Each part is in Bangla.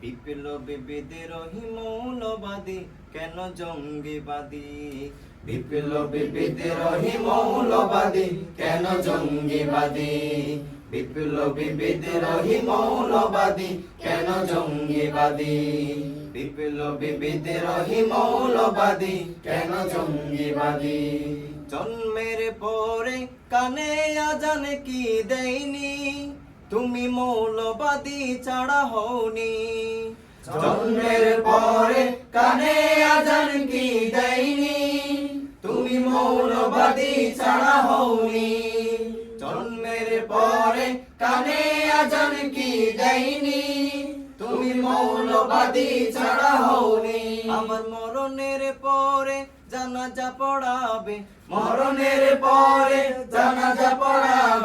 বিপ্লবী বিদ্রোহী মৌলবাদী কেন জঙ্গিবাদী? বিপ্লবী বিদ্রোহী মৌলবাদী কেন জঙ্গিবাদী? বিপ্লবী বিদ্রোহী মৌলবাদী কেন জঙ্গিবাদী? বিপ্লবী বিদ্রোহী মৌলবাদী কেন জঙ্গিবাদী? জন্মের পরে কানে আজান কি দেয়নি? তুমি মৌলবাদী ছাড়া হওনি। জন্মের পরে কানে আজান কি দেয়নি? তুমি মৌলবাদী ছাড়া হওনি। জন্মের পরে কানে আজান কি দেয়নি? তুমি মৌলবাদী ছাড়া হওনি। আমার মরণের পরে জানাজা পড়াবে। মরণের পরে জানাজা পড়াবে।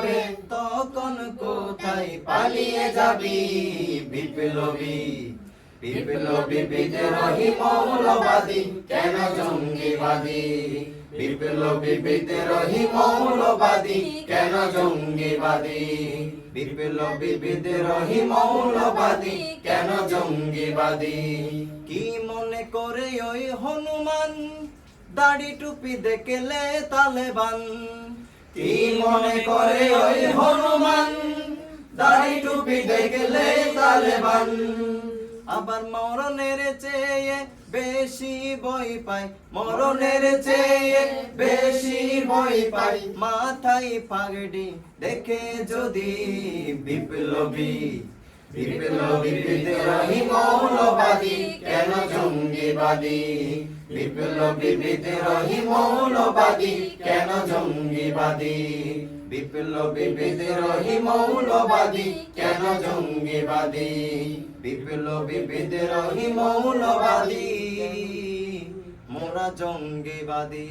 পালিয়ে যাবি, বিপ্লবী বিপ্লবী বিদ্রোহী মৌলবাদী, কেন জঙ্গিবাদী? বিপ্লবী বিদ্রোহী মৌলবাদী, কেন জঙ্গিবাদী? বিপ্লবী বিদ্রোহী মৌলবাদী, কেন জঙ্গিবাদী? কি মনে করে ওই হনুমান, দাড়ি টুপি দেখলে তালেবান? কি মনে করে ওই হনুমান টুপি দেখলে তালেবান। আবার মরণের চেয়ে বেশি বই পাই মরণের চেয়ে বেশি বই পাই মাথায় পাগড়ি দেখে যদি বিপ্লবী বিপ্লবী বিদ্রোহী মৌলবাদী, কেন জঙ্গিবাদী? বিপ্লবী বিদ্রোহী মৌলবাদী, কেন জঙ্গিবাদী? বিপ্লবী বিদ্রোহী মৌলবাদী, কেন জঙ্গিবাদী? বিপ্লবী বিদ্রোহী মৌলবাদী, মোরা জঙ্গিবাদী।